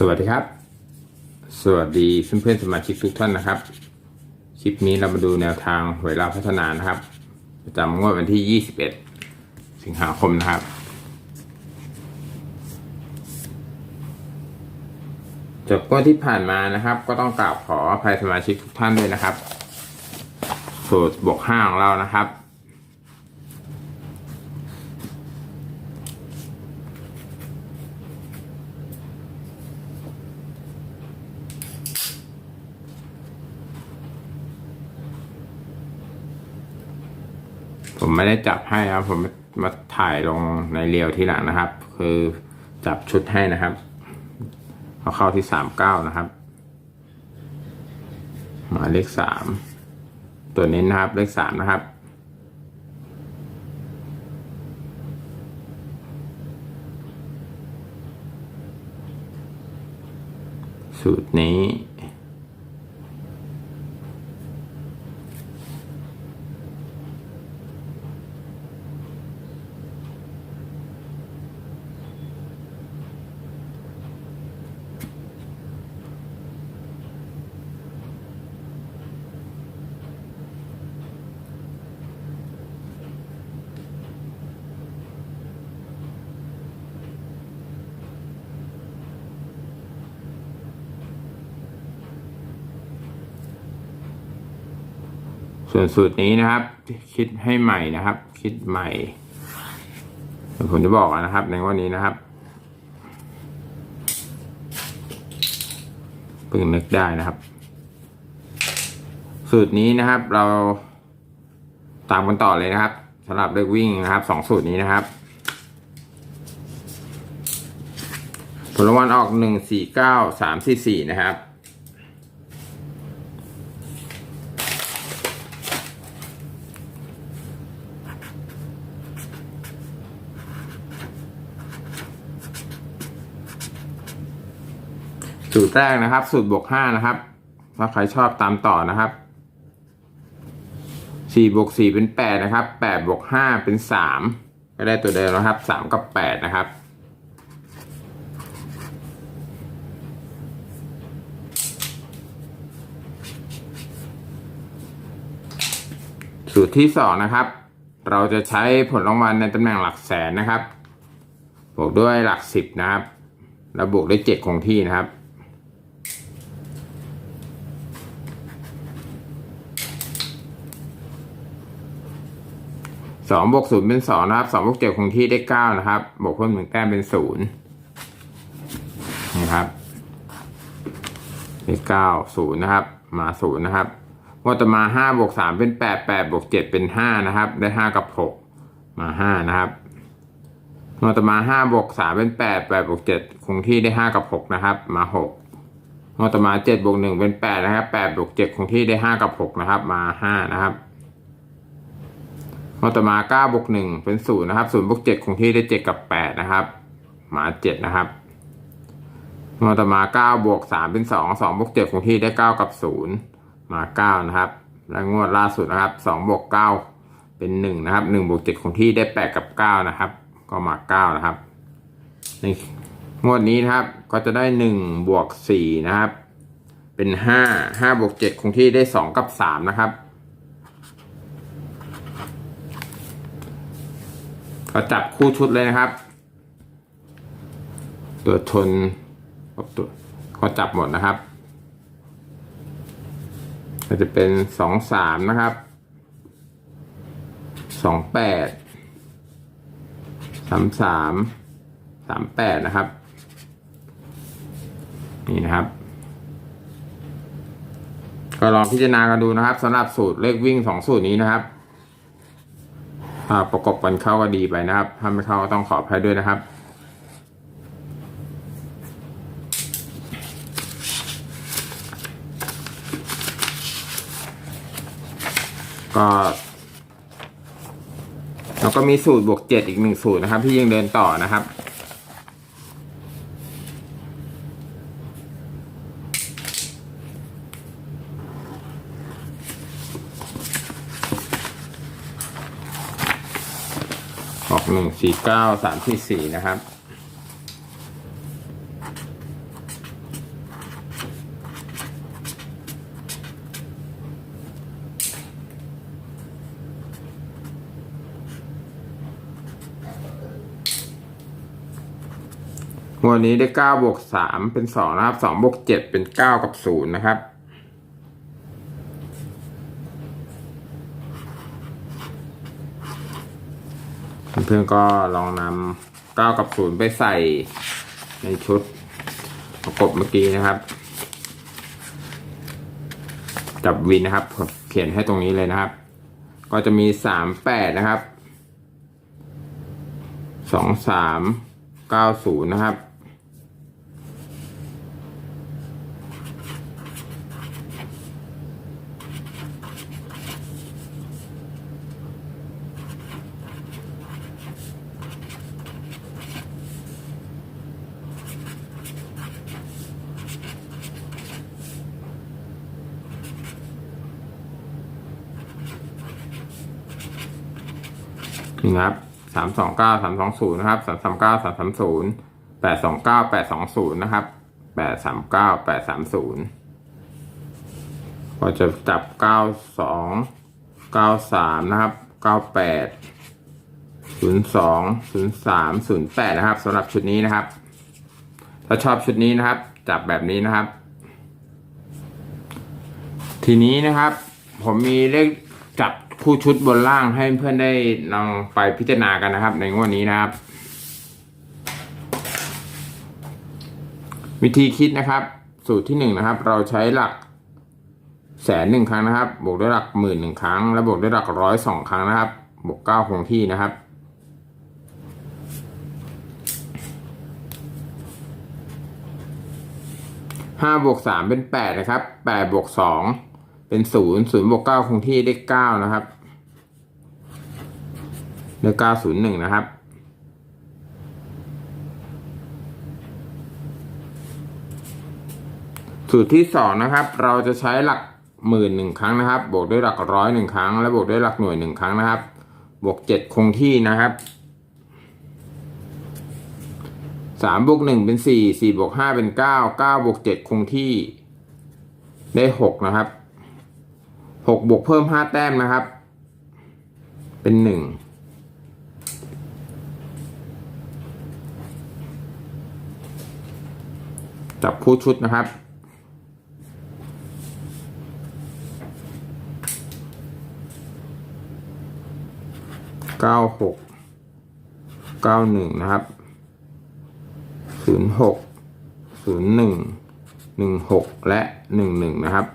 สวัสดีครับ สวัสดีเพื่อนๆสมาชิกทุกท่านนะครับ คลิปนี้เรามาดูแนวทางหวยลาพัฒนานะครับ ประจำงวดวันที่ 21 สิงหาคมนะครับ จบงวดที่ผ่านมานะครับ ก็ต้องกราบขออภัยสมาชิกทุกท่านด้วยนะครับ สูตรบวกห้าของเรานะครับ ผมไม่ได้จับให้ครับ ผมมาถ่ายลงในเรียวที่หลังนะครับ คือจับชุดให้นะครับ เอาเข้าที่สามเก้านะครับ หมายเลขสามตัวนี้นะครับเลขสามนะครับสูตรนี้ ส่วนสูตรนี้นะครับ คิดให้ใหม่นะครับ คิดใหม่เดี๋ยวผมจะบอกนะครับ ในวันนี้นะครับเพิ่งนึกได้นะครับ สูตรนี้นะครับ เราตามกันต่อเลยนะครับสำหรับเลขวิ่งนะครับสองสูตรนี้นะครับผลรางวัลออกหนึ่งสี่เก้าสามสี่สี่นะครับ สู ตรแรกนะครับ สูตรบวกห้านะครับ ถ้าใครชอบตามต่อนะครับสี่บวกสี่เป็นแปดนะครับแปดบวกห้าเป็นสามก็ได้ตัวเดิมนะครับสามกับแปดนะครับสูตรที่สองนะครับ เราจะใช้ผลรางวัลในตำแหน่งหลักแสนนะครับ บวกด้วยหลักสิบนะครับ แล้วบวกด้วยเจ็ดคงที่นะครับ สองบวกศูนย์เป็นสองนะครับสองบวกเจ็ดคงที่ได้เก้านะครับ บวกเพิ่มหนึ่งแต้มเป็นศูนย์นะครับได้เก้าศูนย์นะครับ มาศูนย์นะครับงวดต่อมาห้าบวกสามเป็นแปดแปดบวกเจ็ดเป็นห้านะครับ ได้ห้ากับหกมาห้านะครับงวดต่อมาห้าบวกสามเป็นแปดแปดบวกเจ็ดคงที่ได้ห้ากับหกนะครับ มาหกงวดต่อมาเจ็ดบวกหนึ่งเป็นแปดนะครับแปดบวกเจ็ดคงที่ได้ห้ากับหกนะครับ มาห้านะครับ งวดต่อมาเก้าบวกหนึ่งเป็นศูนะครับศูนย์บวกเจ็ดคงที่ได้เจ็ดกับแปดนะครับมาเจ็ดนะครับงวดต่อมาเก้าบวกสามเป็นสองสองบวกเจ็ดคงที่ได้เก้ากับศูนย์มาเก้านะครับ และงวดล่าสุดนะครับสองบวกเก้าเป็นหนึ่งนะครับหนึ่งบวกเจ็ดคงที่ได้แปดกับเก้านะครับ ก็มาเก้านะครับในงวดนี้นะครับก็จะได้หนึ่งบวกสี่นะครับ เป็นห้าห้าบวกเจ็ดคงที่ได้สองกับสามนะครับ ก็จับคู่ชุดเลยนะครับ ตัวทนตัวก็จับหมดนะครับก็จะเป็นสองสามนะครับสองแปดสามสามสามแปดนะครับ นี่นะครับ ก็ลองพิจารณากันดูนะครับสำหรับสูตรเลขวิ่งสองสูตรนี้นะครับ ประกบกันเข้าก็ดีไปนะครับ ถ้าไม่เข้าก็ต้องขออภัยด้วยนะครับ ก็แล้วก็มีสูตรบวกเจ็ดอีกหนึ่งสูตรนะครับ ที่ยังเดินต่อนะครับ หนึ่งสี่เก้าสามที่สี่นะครับ วันนี้ได้เก้าบวกสามเป็นสองนะครับสองบวกเจ็ดเป็นเก้ากับศูนย์นะครับ เพื่อนๆก็ลองนำเก้ากับศูนย์ไปใส่ในชุดประกบเมื่อกี้นะครับ จับวินนะครับ เขียนให้ตรงนี้เลยนะครับ ก็จะมีสามแปดนะครับสองสามเก้าศูนย์นะครับ นี่นะครับสามสองเก้าสามสองศูนย์นะครับสามสามเก้าสามสามศูนย์แปดสองเก้าแปดสองศูนย์นะครับแปดสามเก้าแปดสามศูนย์ก็จะจับเก้าสองเก้าสามนะครับเก้าแปดศูนย์สองศูนย์สามศูนย์แปดนะครับสำหรับชุดนี้นะครับ ถ้าชอบชุดนี้นะครับ จับแบบนี้นะครับ ทีนี้นะครับ ผมมีเลขจับ คู่ชุดบนล่างให้เพื่อนได้ลองไปพิจารณากันนะครับ ในงวดนี้นะครับ วิธีคิดนะครับ สูตรที่หนึ่งนะครับ เราใช้หลักแสนหนึ่งครั้งนะครับ บวกด้วยหลักหมื่นหนึ่งครั้ง และบวกด้วยหลักร้อยสองครั้งนะครับ บวกเก้าคงที่นะครับห้าบวกสามเป็นแปดนะครับแปดบวกสองเป็นศูนย์ศูนย์บวกเก้าคงที่ได้เก้านะครับ ได้เก้าศูนย์หนึ่งนะครับ สูตรที่สองนะครับ เราจะใช้หลักหมื่นหนึ่งครั้งนะครับ บวกด้วยหลักร้อยหนึ่งครั้ง และบวกด้วยหลักหน่วยหนึ่งครั้งนะครับ บวกเจ็ดคงที่นะครับสามบวกหนึ่งเป็นสี่สี่บวกห้าเป็นเก้าเก้าบวกเจ็ดคงที่ได้หกนะครับหกบวกเพิ่มห้าแต้มนะครับ เป็นหนึ่ง จับคู่ชุดนะครับ เก้าหก เก้าหนึ่งนะครับ ศูนย์หก ศูนย์หนึ่ง หนึ่งหกและหนึ่งหนึ่งนะครับ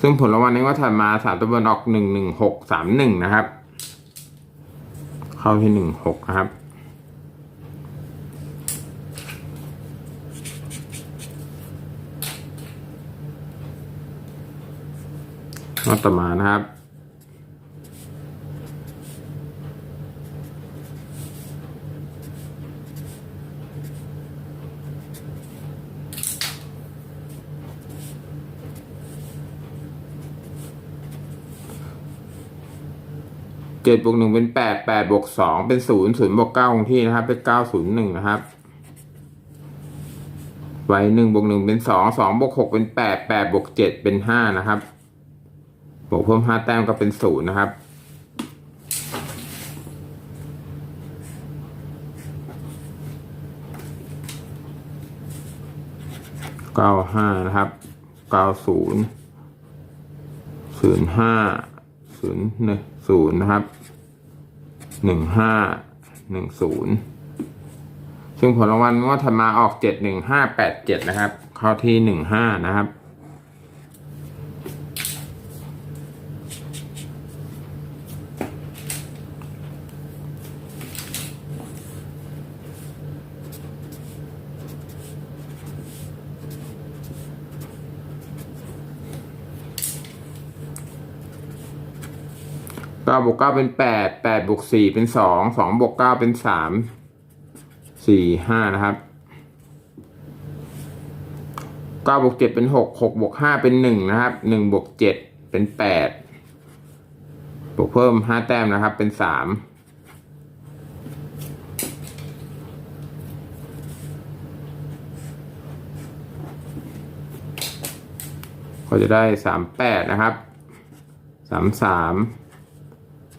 ซึ่งผลรางวัลในี้ก็ถัดมาสามตัวบนออกหนึ่งหนึ่งหกสามหนึ่งนะครับ เข้าที่หนึ่งหกนะครับ มาต่อมานะครับเจ็ดบวกหนึ่งเป็นแปดแปดบวกสองเป็นศูนย์ศูนย์บวกเก้าคงที่นะครับ เป็นเก้าศูนย์หนึ่งนะครับ ไว้หนึ่งบวกหนึ่งเป็นสองสองบวกหกเป็นแปดแปดบวกเจ็ดเป็นห้านะครับ บวกเพิ่มห้าแต้มก็เป็นศูนย์นะครับ เก้าห้านะครับเก้าศูนย์ศูนย์ห้าศูนย์หนึ่งศูนย์นะครับหนึ่งห้าหนึ่งศูนย์ซึ่งผลรางวัลงวดถัดมาออกเจ็ดหนึ่งห้าแปดเจ็ดนะครับ เข้าที่หนึ่งห้านะครับ ก้าบวกเก้าเป็นแปดแปดบวกสี่เป็นสองสองบวกเก้าเป็นสามสี่ห้านะครับเก้าบวกเจ็ดเป็นหกหกบวกห้าเป็นหนึ่งนะครับหนึ่งบวกเจ็ดเป็นแปดบวกเพิ่มห้าแต้มนะครับเป็นสามก็จะได้สามแปดนะครับสามสาม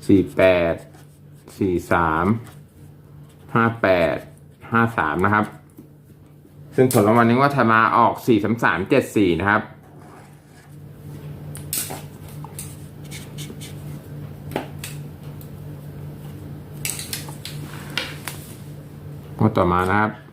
สี่แปดสี่สามห้าแปดห้าสามนะครับ ซึ่งผลรางวัลนี้ว่าถัดมาออกสี่สามสามเจ็ดสี่นะครับงวดต่อมานะครับ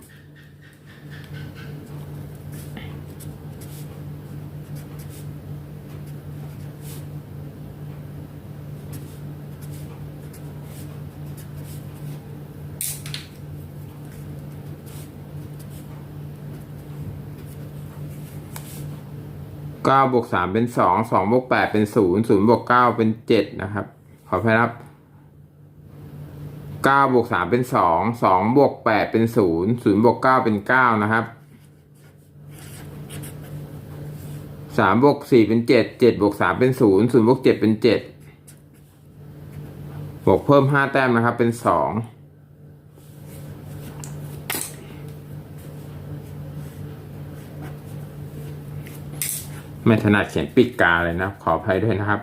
ก้าบวกสามเป็นสองสองบวกแปดเป็นศูนย์ศูนย์บวกเก้าเป็นเจ็ดนะครับ ขออภัยครับเก้าบวกสามเป็นสองสองบวกแปดเป็นศูนย์ศูนย์บวกเก้าเป็นเก้านะครับสามบวกสี่เป็นเจ็ดเจ็ดบวกสามเป็นศูนย์ศูนย์บวกเจ็ดเป็นเจ็ดบวกเพิ่มห้าแต้มนะครับเป็นสอง ไม่ถนัดเขียนปิดกาเลยนะ ขออภัยด้วยนะครับ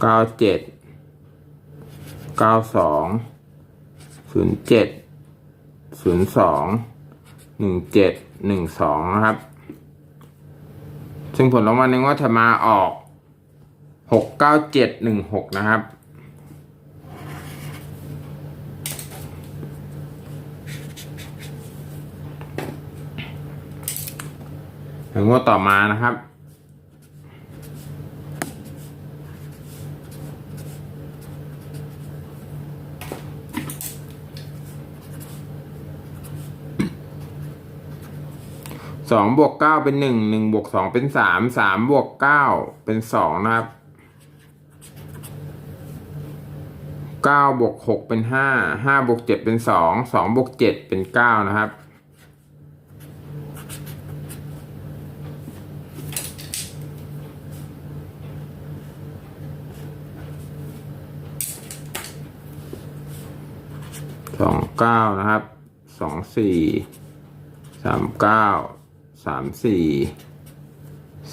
เก้าเจ็ด เก้าสอง ศูนย์เจ็ด ศูนย์สอง หนึ่งเจ็ด หนึ่งสองนะครับ ซึ่งผลรางวัลในงวดถัดมาออกหกเก้าเจ็ดหนึ่งหกนะครับ ถึงงวดต่อมานะครับ สองบวกเก้าเป็นหนึ่งหนึ่งบวกสองเป็นสามสามบวกเก้าเป็นสองนะครับเก้าบวกหกเป็นห้าห้าบวกเจ็ดเป็นสองสองบวกเจ็ดเป็นเก้านะครับ เก้านะครับสองสี่สามเก้าสามสี่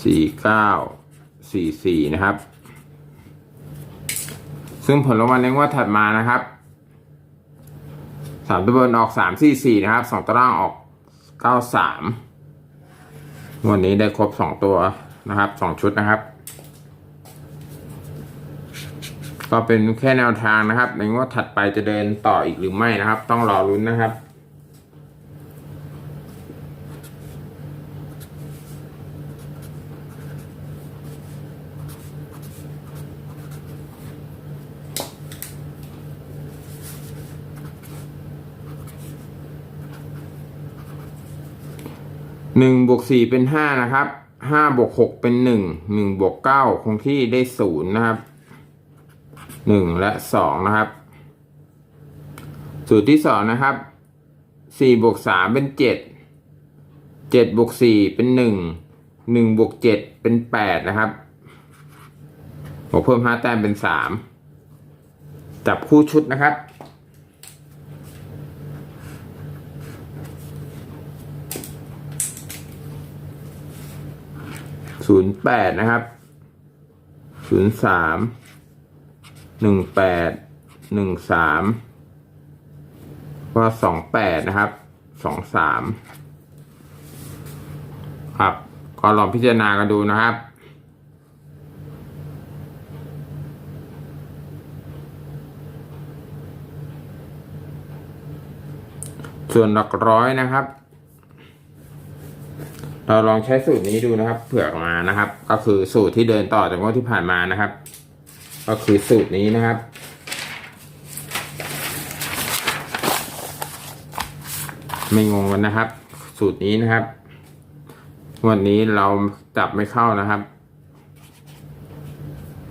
สี่เก้าสี่สี่นะครับ ซึ่งผลรางวัลในงวดถัดมานะครับสามตัวบนออกสามสี่สี่นะครับสองตัวล่างออกเก้าสามวันนี้ได้ครบสองตัวนะครับสองชุดนะครับ ก็เป็นแค่แนวทางนะครับ ในงวดถัดไปจะเดินต่ออีกหรือไม่นะครับ ต้องรอรุ้นนะครับหนึ่งบวกสี่เป็นห้านะครับห้าบวกหกเป็นหนึ่งหนึ่งบวกเก้าคงที่ได้ศูนย์นะครับ หนึ่งและสองนะครับ สูตรที่สองนะครับสี่บวกสามเป็นเจ็ดเจ็ดบวกสี่เป็นหนึ่งหนึ่งบวกเจ็ดเป็นแปดนะครับบวกเพิ่มห้าแต้มเป็นสามจับคู่ชุดนะครับศูนย์แปดนะครับศูนย์สาม หนึ่งแปดหนึ่งสามก็สองแปดนะครับสองสามครับก็ลองพิจารณากันดูนะครับส่วนหลักร้อยนะครับ เราลองใช้สูตรนี้ดูนะครับ เผื่อออกมานะครับ ก็คือสูตรที่เดินต่อจากงวดที่ผ่านมานะครับ ก็คือสูตรนี้นะครับ ไม่งงกันนะครับ สูตรนี้นะครับ วันนี้เราจับไม่เข้านะครับ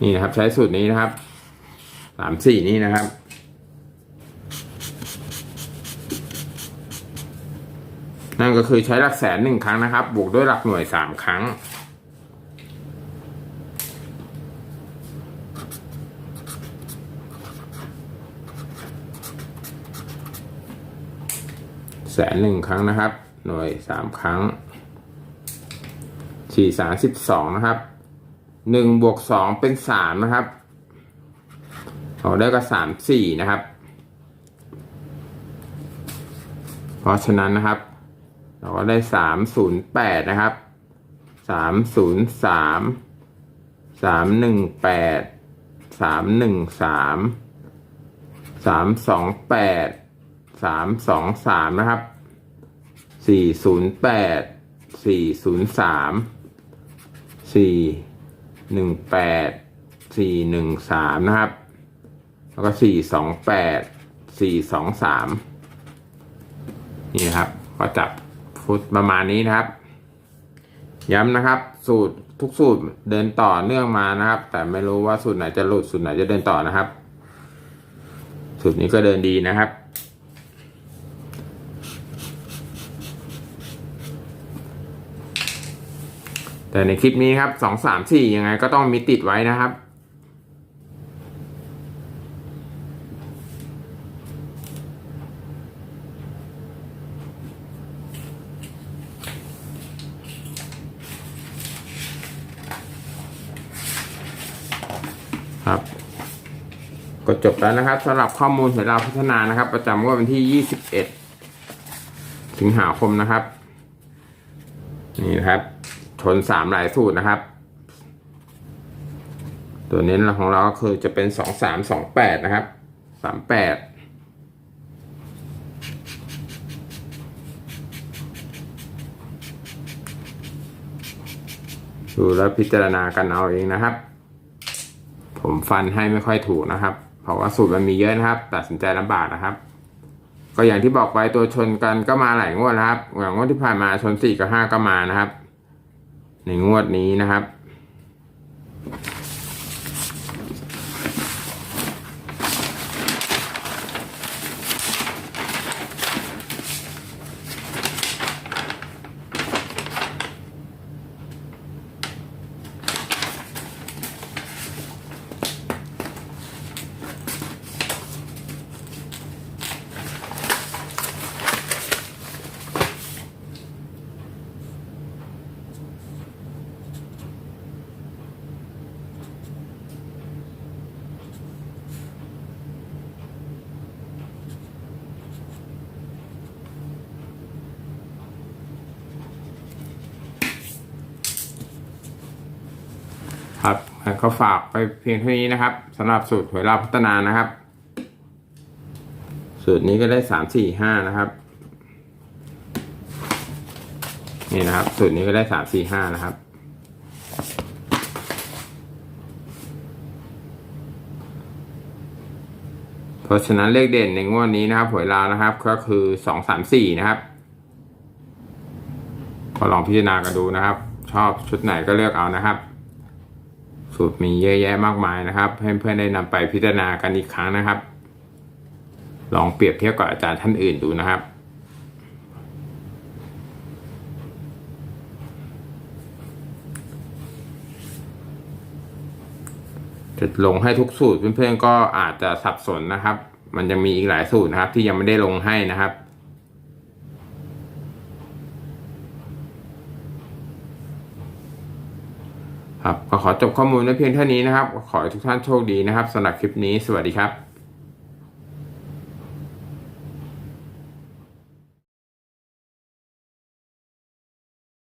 นี่นะครับใช้สูตรนี้นะครับสามสี่นี้นะครับนั่นก็คือใช้หลักแสนหนึ่งครั้งนะครับ บวกด้วยหลักหน่วยสามครั้ง แสนหนึ่งครั้งนะครับ หน่วยสามครั้งสี่สามสิบสองนะครับหนึ่งบวกสองเป็นสามนะครับเอาได้ก็สามสี่นะครับ เพราะฉะนั้นนะครับ เราก็ได้สามศูนย์แปดนะครับสามศูนย์สามสามหนึ่งแปดสามหนึ่งสามสามสองแปด สามสองสามนะครับสี่ศูนย์แปดสี่ศูนย์สามสี่หนึ่งแปดสี่หนึ่งสามนะครับ แล้วก็สี่สองแปดสี่สองสามนี่ครับ ก็จับฟุตประมาณนี้นะครับ ย้ำนะครับ สูตรทุกสูตรเดินต่อเนื่องมานะครับ แต่ไม่รู้ว่าสูตรไหนจะหลุดสูตรไหนจะเดินต่อนะครับ สูตรนี้ก็เดินดีนะครับ แต่ในคลิปนี้ครับสองสามสี่ยังไงก็ต้องมีติดไว้นะครับ ครับ ก็จบแล้วนะครับสำหรับข้อมูลหวยเราวพัฒนานะครับ ประจำวันที่ 21 สิงหาคมนะครับ นี่นะครับ นสามหลายสูตรนะครับ ตัวเน้นของเราก็คือจะเป็นสองสามสองแปดนะครับสามแปดดูแล้วพิจารณากันเอาเองนะครับ ผมฟันให้ไม่ค่อยถูกนะครับ เพราะว่าสูตรมันมีเยอะนะครับ ตัดสินใจลำบากนะครับ ก็อย่างที่บอกไปตัวชนกันก็มาหลายงวดนะครับอย่างงวดที่ผ่านมาชนสี่กับห้าก็มานะครับ ในงวดนี้นะครับ ครับก็ฝากไปเพียงเท่านี้นะครับสำหรับสูตรหวยลาภพัฒนานะครับ สูตรนี้ก็ได้สามสี่ห้านะครับ นี่นะครับ สูตรนี้ก็ได้สามสี่ห้านะครับเพราะฉะนั้นเลขเด่นในงวดนี้นะครับหวยลาวนะครับ ก็คือสองสามสี่นะครับก็ลองพิจารณากันดูนะครับ ชอบชุดไหนก็เลือกเอานะครับ สูตรมีเยอะแยะมากมายนะครับ ให้เพื่อนๆได้นำไปพิจารณากันอีกครั้งนะครับ ลองเปรียบเทียบกับอาจารย์ท่านอื่นดูนะครับจะลงให้ทุกสูตรเพื่อนๆก็อาจจะสับสนนะครับ มันจะมีอีกหลายสูตรนะครับ ที่ยังไม่ได้ลงให้นะครับ ครับก็ขอจบข้อมูลไว้เพียงเท่านี้นะครับ ขอให้ทุกท่านโชคดีนะครับสำหรับคลิปนี้ สวัสดีครับ